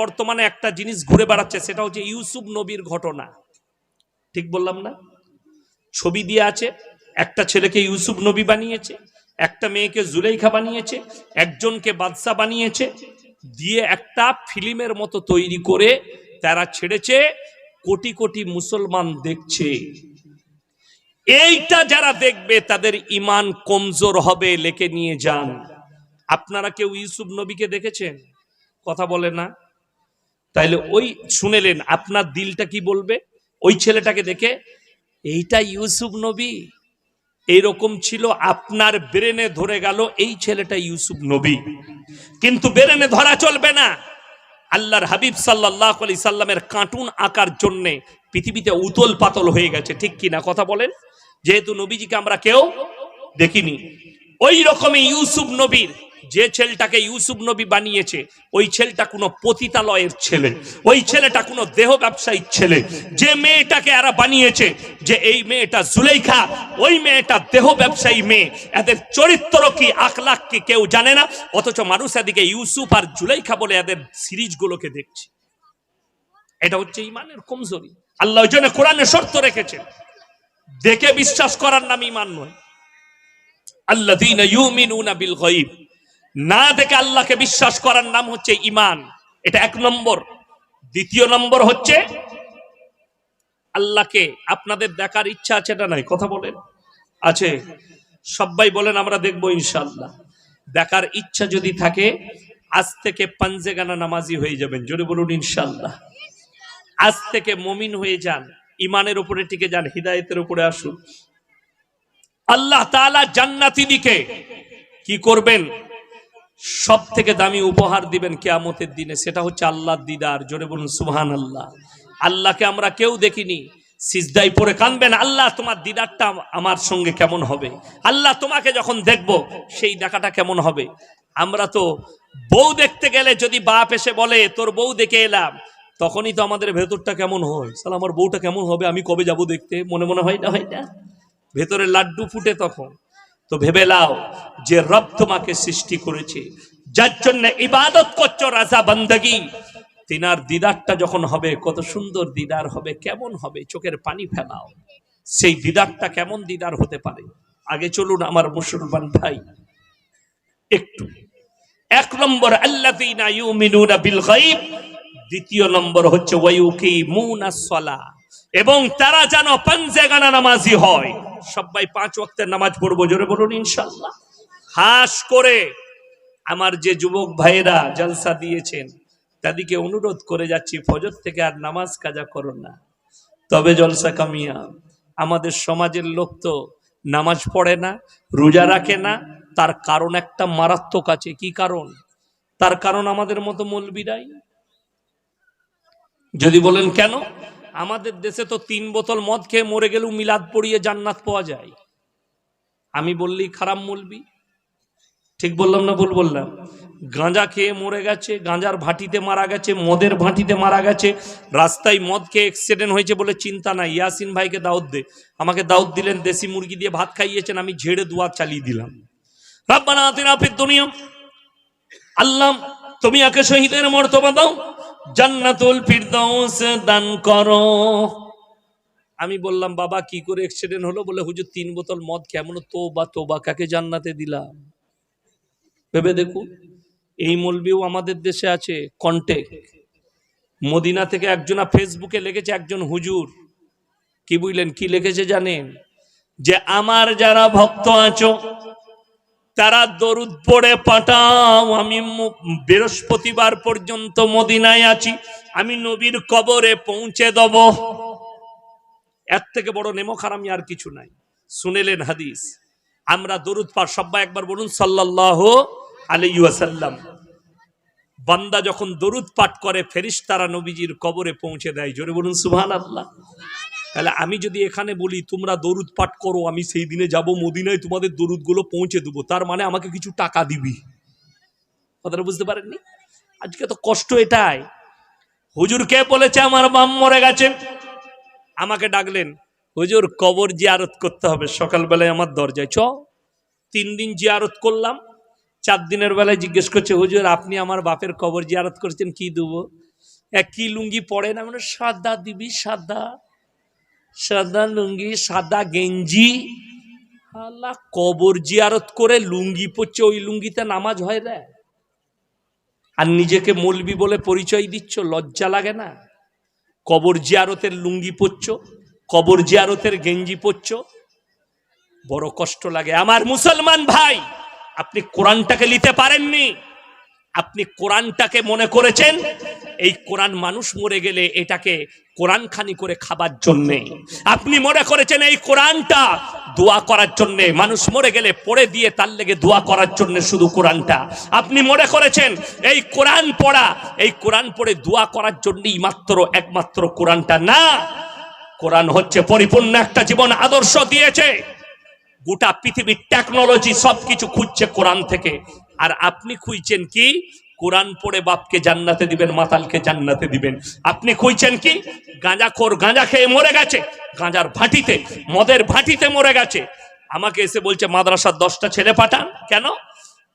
বর্তমানে একটা জিনিস ঘুরে বেড়াচ্ছে, সেটা হচ্ছে ইউসুফ নবীর ঘটনা। ঠিক বললাম না? ছবি দিয়ে আছে, একটা ছেলেকে ইউসুফ নবী বানিয়েছে, একটা মেয়েকে জুলেইখা বানিয়েছে, একজনকে বাদশা বানিয়েছে, দিয়ে একটা ফিল্মের মতো তৈরি করে তারা ছেড়েছে, কোটি কোটি মুসলমান দেখছে। এইটা যারা দেখবে, তাদের ইমান কমজোর হবে লেকে নিয়ে যান। আপনারা কেউ ইউসুফ নবীকে দেখেছেন? কথা বলে না? তাইলে ওই শুনেলেন, আপনার দিলটা কি বলবে? ওই ছেলেটাকে দেখে, এইটা ইউসুফ নবী। এইরকম ছিল, আপনার ব্রেনে ধরে গেল এই ছেলেটা ইউসুফ নবী। কিন্তু ব্রেনে ধরা চলবে না। আল্লাহর হাবিব সাল্লাহ আলি সাল্লামের কার্টুন আঁকার জন্যে পৃথিবীতে উতল পাতল হয়ে গেছে। ঠিক কি না কথা বলেন? যেহেতু নবীজিকে আমরা কেউ দেখিনি। ওই রকমই ইউসুফ নবীর যে ছেলেটাকে ইউসুফ নবী বানিয়েছে, ওই ছেলেটা কোনো পতিতালয়ের ছেলে, ওই ছেলেটা কোনো দেহ ব্যবসায়ীর ছেলে। যে মেয়েটাকে এরা বানিয়েছে, যে এই মেয়েটা জুলেখা ওই মেয়েটা দেহ ব্যবসায়ী মেয়ে। এদের চরিত্র কি, আখলাখ কি কেউ জানে না? অথচ মানুষ এদিকে ইউসুফ আর জুলেখা বলে এদের সিরিজগুলোকে দেখছে। এটা হচ্ছে ইমানের কমজোরি। আল্লাহ ওই জন্য কোরআনে শর্ত রেখেছেন, দেখে বিশ্বাস করার নাম ইমান নয়। আল্লাযীনা ইউমিনুনা বিল গায়ব। না দেখে আল্লাহকে বিশ্বাস করার নাম হচ্ছে ইমান। এটা এক নম্বর। দ্বিতীয় নম্বর হচ্ছে আল্লাহকে আপনাদের দেখার ইচ্ছা আছে না নাই? কথা বলেন। আছে। সবাই বলেন, আমরা দেখব ইনশাল্লাহ দেখার ইচ্ছা যদি থাকে, আজ থেকে পাঞ্জে গানা নামাজি হয়ে যাবেন। জোরে বলুন ইনশাল্লাহ আজ থেকে মমিন হয়ে যান, ইমানের উপরে টিকে যান, হৃদায়তের উপরে আসুন। আল্লাহ তাআলা জান্নাতি দিকে কি করবেন? সব থেকে দামি উপহার দিবেন কেয়ামতের দিনে, সেটা হচ্ছে আল্লাহর দিদার। জোরে বলুন সুবহান আল্লাহ আল্লাহকে আমরা কেউ দেখিনি। সিজদাই পরে কানবেন, আল্লাহ তোমার দিদারটা আমার সঙ্গে কেমন হবে? আল্লাহ তোমাকে যখন দেখব, সেই দেখাটা কেমন হবে? আমরা তো বউ দেখতে গেলে যদি বাপ এসে বলে, তোর বউ দেখে এলাম, তখনই তো আমাদের ভেতরটা কেমন হয়? সালা, আমার বউটা কেমন হবে? আমি কবে যাব দেখতে? মনে মনে হয় না হয় না? ভেতরে লাড্ডু ফুটে তখন। তো ভেবে লাও যে রব তোমাকে সৃষ্টি করেছে। যার জন্য ইবাদত করছ রাজা বন্দগি। তিনার দিদারটা যখন হবে, কত সুন্দর দিদার হবে, কেমন হবে, চোখের পানি ফেলাও। সেই দিদারটা কেমন দিদার হতে পারে? আগে চলুন আমার মুসলমান ভাই। একটু। এক নম্বর গায়ব। দ্বিতীয় নম্বর হচ্ছে ওয়ায়ুকিমুনাস সালাহ এবং তারা যেন পাঞ্জে গানা নামাজি হয়। সবাই পাঁচ ওয়াক্তের নামাজ পড়ব, জোরে বলুন ইনশাল্লাহ হাস করে আমার যে যুবক ভাইয়েরা জলসা দিয়েছেন, তাদেরকে অনুরোধ করে যাচ্ছি, ফজর থেকে আর নামাজ কাজা করো না। তবে জলসা কামিয়া, আমাদের সমাজের লোক তো নামাজ পড়ে না, রোজা রাখে না, তার কারণ একটা মারাত্মক আছে। কি কারণ? তার কারণ আমাদের মতো মলবিরাই। যদি বলেন কেন? আমাদের দেশে তো তিন বোতল মদ খেয়ে মরে গেলেও মিলাদ পড়িয়ে জান্নাত পাওয়া যায়। আমি বললি খারাপ মলবি ঠিক বললাম না ভুল বললাম? গাঁজা খেয়ে মরে গেছে, গাঁজার ভাটিতে মারা গেছে, মদের ভাটিতে মারা গেছে, রাস্তায় মদ খেয়ে অ্যাক্সিডেন্ট হয়েছে বলে চিন্তা নাই। ইয়াসিন ভাইকে দাউদ দে। আমাকে দাউদ দিলেন, দেশি মুরগি দিয়ে ভাত খাইয়েছেন, আমি ঝেড়ে দুয়া চালিয়ে দিলাম। রাব্বানা আল্লাহ, তুমি একে শহীদের মর্তবা দাও। জান্নাতুল ফিরদাউস দান করো। আমি বললাম, বাবা, কি করে অ্যাক্সিডেন্ট হলো? বলে, হুজুর, তিন বোতল মদ কেমন তোবা তোবা কাকে জান্নাতে দিলাম? ভেবে দেখুন, এই মলবিও আমাদের দেশে আছে কন্টেক মদিনা থেকে একজনা ফেসবুকে লিখেছে একজন হুজুর। কি বুঝলেন, কি লিখেছে জানেন? যে, আমার যারা ভক্ত আছো তারা দরুদ পড়ে, পাঠাও। আমি বৃহস্পতিবার পর্যন্ত মদিনায় আছি। আমি নবীর কবরে পৌঁছে দেব। এর থেকে বড় নেমখার আমি আর কিছু নাই। শুনেলেন হাদিস। আমরা দরুদ পাঠ সবাই একবার বলুন, সাল্লাল্লাহু আলাইহি ওয়াসাল্লাম। বান্দা যখন দরুদ পাঠ করে ফেরিস তারা নবীজির কবরে পৌঁছে দেয়। জোরে বলুন, সুবহানাল্লাহ। তাহলে আমি যদি এখানে বলি, তোমরা দরুদ পাঠ করো, আমি সেই দিনে যাব মদিনায়, তোমাদের দরুদগুলো পৌঁছে দেবো, তার মানে আমাকে কিছু টাকা দিবি। কথাটা বুঝতে পারেননি? আজকে তো কষ্ট এটাই। হুজুর কে বলেছে, আমার বাম মরে গেছে আমাকে ডাকলেন, হুজুর, কবর জিয়ারত করতে হবে, সকালবেলায় আমার দরজায়, চ। তিন দিন জিয়ারত করলাম, চার দিনের বেলায় জিজ্ঞেস করছে, হুজুর, আপনি আমার বাপের কবর জিয়ারত করছেন, কি দেবো? এক কি লুঙ্গি পরে না? মানে সাদা দিবি, সাদা। সাদা লুঙ্গি, সাদা গেঞ্জি। আল্লাহ, কবর জিয়ারত করে লুঙ্গি পরছে, ওই লুঙ্গিতে নামাজ হয় রে আর নিজেকে মলবি বলে পরিচয় দিচ্ছ, লজ্জা লাগে না। কবর জিয়ারতের লুঙ্গি পরছ, কবর জিয়ারতের গেঞ্জি পরছ। বড় কষ্ট লাগে। আমার মুসলমান ভাই, আপনি কোরআনটাকে নিতে পারেননি? আপনি কোরআনটাকে মনে করেছেন? এই কোরআন মানুষ মরে গেলে এটাকে কোরআন খানি করে খাবার জন্যে। আপনি মনে করেছেন এই কোরআনটা দোয়া করার জন্যে? মানুষ মরে গেলে পড়ে দিয়ে তার লেগে দোয়া করার জন্য শুধু কোরআনটা। আপনি মনে করেছেন এই কোরআন পড়া, এই কোরআন পড়ে দোয়া করার জন্যই মাত্র, একমাত্র কোরআনটা? না। কোরআন হচ্ছে পরিপূর্ণ একটা জীবন আদর্শ দিয়েছে। গোটা পৃথিবীর টেকনোলজি সবকিছু খুঁজছে কোরআন থেকে। আর আপনি খুঁজছেন কি? কোরআন পড়ে বাপকে জান্নাতে দিবেন, মাতালকে জান্নাতে দিবেন। আপনি খুঁজছেন কি? গাঁজা গাঁজাখোর গাঁজা খেয়ে মরে গেছে, গাঁজার ভাটিতে, মদের ভাটিতে মরে গেছে। আমাকে এসে বলছে, মাদ্রাসার দশটা ছেলে পাঠান। কেন?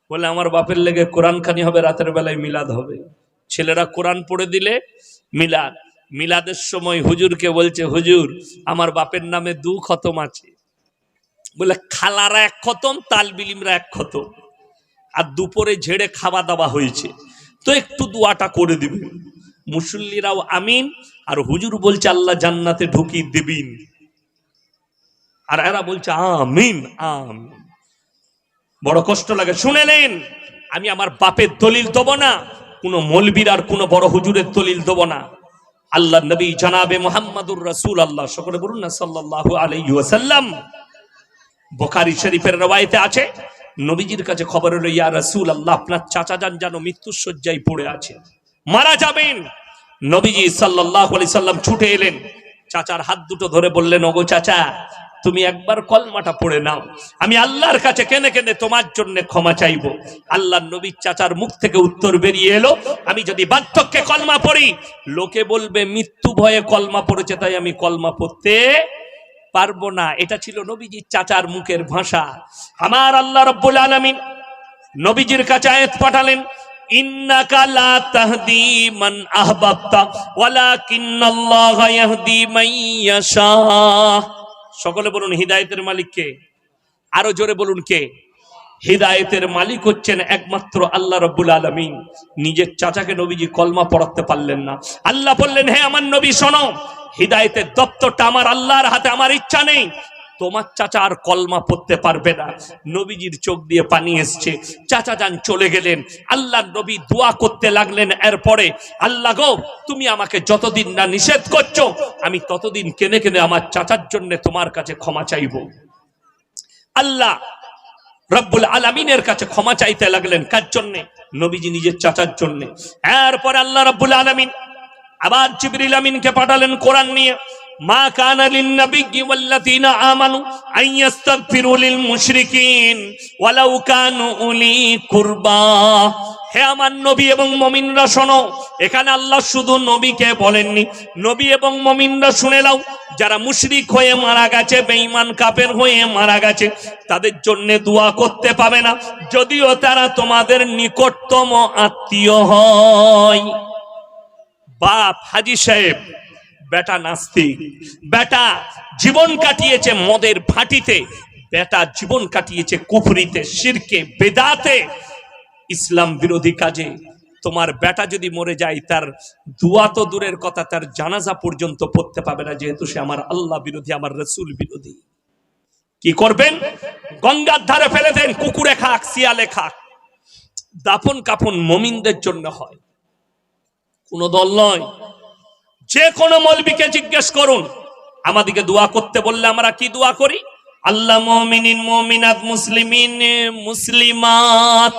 বলে, আমার বাপের লেগে কোরআন খানি হবে, রাতের বেলায় মিলাদ হবে। ছেলেরা কোরআন পড়ে দিলে, মিলাদ। মিলাদের সময় হুজুরকে বলছে, হুজুর, আমার বাপের নামে দু খতম আছে। বলে, খালারা এক খতম, তালবিলিমরা এক খতম। আর দুপুরে ঝেড়ে খাওয়া দাওয়া হয়েছে। তো একটু দোয়াটা করে দিবেন মুসল্লিরাও আমিন, আর হুজুর বলছে, আল্লাহ জান্নাতে ঢুকিয়ে দিবিন। আর এরা বলছে, আমিন আমিন। বড় কষ্ট লাগে। শুনে নেন, আমি আমার বাপের দলিল দেবো না, কোনো মলবির আর কোনো বড় হুজুরের দলিল দেবো না। আল্লাহ নবী জানাবে মোহাম্মদুর রাসূল আল্লাহ সকলে বলুন না আলাইহি ওয়াসাল্লাম। বোখারি শরীফের রওয়ায়েতে আছে নবীজির কাছে খবর হলো, ইয়া রাসূল আল্লাহ আপনার চাচা যান যেন মৃত্যুর শয্যায় পড়ে আছে। মারা যাবেন। নবীজি সাল্লাল্লাহু আলাইহি সাল্লাম ছুটে এলেন। চাচার হাত দুটো ধরে বললেন, ওগো চাচা, তুমি একবার কলমাটা পড়ে নাও। আমি আল্লাহর কাছে কেনে কেনে তোমার জন্য ক্ষমা চাইব। আল্লাহ নবীর চাচার মুখ থেকে উত্তর বেরিয়ে এলো, আমি যদি বার্ধক্যে কলমা পড়ি, লোকে বলবে মৃত্যু ভয়ে কলমা পড়েছে, তাই আমি কলমা পড়তে পারব না। এটা ছিল নবীজির চাচার মুখের ভাষা। আমার আল্লাহ রব্বুল আলমিন নবীজির কাছে আয়াত পাঠালেন সকলে বলুন, হিদায়াতের মালিককে আরও জোরে বলুন, কে? হিদায়েতের মালিক হচ্ছেন একমাত্র আল্লাহ রব্বুল আলমিন। নিজের চাচাকে নবীজি কলমা পড়াতে পারলেন না। আল্লাহ বললেন, হে আমার নবী, শোনো, হিদায়েতের দপ্তরটা আমার আল্লাহর হাতে, আমার ইচ্ছা নেই। তোমার চাচা আর কলমা পড়তে পারবে না। নবীজির চোখ দিয়ে পানি এসছে। চাচা যান চলে গেলেন। আল্লাহ নবী দোয়া করতে লাগলেন। এরপরে, আল্লাহ গো, তুমি আমাকে যতদিন না নিষেধ করছ, আমি ততদিন কেনে কেনে আমার চাচার জন্য তোমার কাছে ক্ষমা চাইব। আল্লাহ রব্বুল আলমিনের কাছে ক্ষমা চাইতে লাগলেন। কার জন্যে? নবীজি নিজের চাচার জন্যে। এরপর আল্লাহ রব্বুল আলমিন আবার জিবরিল আমিনকে পাঠালেন কোরআন নিয়ে। মা কুরবা। হে আমার নবী এবং মমিনরা শোনো, এখানে আল্লাহ শুধু নবীকে বলেননি। নবী এবং মমিনরা শুনে যারা মুশরিক হয়ে মারা গেছে, বেঈমান কাপের হয়ে মারা গেছে, তাদের জন্য দোয়া করতে পাবে না, যদিও তারা তোমাদের নিকটতম আত্মীয় হয়। বাপ, হাজি সাহেব বেটা নাস্তিক বেটা জীবন কাটিয়েছে মদের ভাটিতে, বেটা জীবন কাটিয়েছে কুফরিতে, শিরকে, বেদাতে। ইসলাম বিরোধী কাজে, তোমার বেটা যদি মরে যায়, তার দুয়া তো দূরের কথা, তার জানাজা পর্যন্ত পড়তে পাবে না, যেহেতু সে আমার আল্লাহ বিরোধী, আমার রসুল বিরোধী। কি করবেন? গঙ্গার ধারে ফেলে দেন, কুকুরে খাক শিয়ালে খাক দাফন কাফন মমিনদের জন্য হয়। কোন দল নয়। যে কোনো মলবিকে জিজ্ঞেস করুন। আমাদিকে দোয়া করতে বললে আমরা কি দোয়া করি? আল্লাহ মমিনিন মমিনাত মুসলিমিন মুসলিমাত।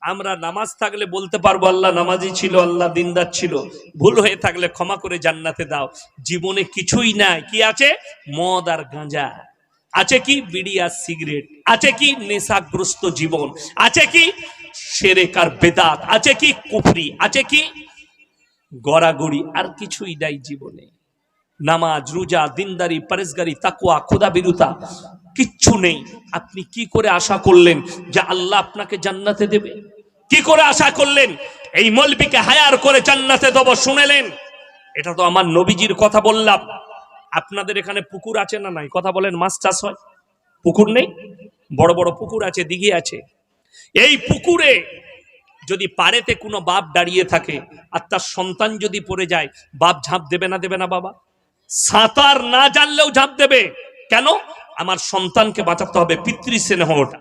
আমরা নামাজ থাকলে বলতে পারব, আল্লাহ নামাজি ছিল, আল্লাহ দিনদার ছিল। ভুল হয়ে থাকলে ক্ষমা করে জান্নাতে দাও। জীবনে কিছুই নাই। কি আছে? মদ আর গাঁজা। আছে কি? বিড়ি আর সিগারেট। আছে কি? নেশাগ্রস্ত জীবন। আছে কি? সেরেক আর বেদাত। আছে কি? কুফরি। আছে কি? গড়াগড়ি আর কিছুই নাই জীবনে। নামাজ, রোজা, দিনদারি, পরেশগারি তাকুয়া খোদা বিরুতা কিচ্ছু নেই। আপনি কি করে আশা করলেন যে আল্লাহ আপনাকে জান্নাতে দেবে? কি করে আশা করলেন? এই মলবিকে হায়ার করে জান্নাতে দেব শুনেলেন? এটা তো আমার নবীজির কথা বললাম। আপনাদের এখানে পুকুর আছে না নাই? কথা বলেন, মাছ চাষ হয়? পুকুর নেই? বড় বড় পুকুর আছে, দিঘি আছে। এই পুকুরে যদি পাড়েতে কোনো বাপ দাঁড়িয়ে থাকে আর তার সন্তান যদি পড়ে যায়, বাপ ঝাঁপ দেবে না দেবে না বাবা? সাঁতার না জানলেও ঝাঁপ দেবে। কেন? আমার সন্তানকে বাঁচাতে হবে পিতৃ স্নেহ ওটা।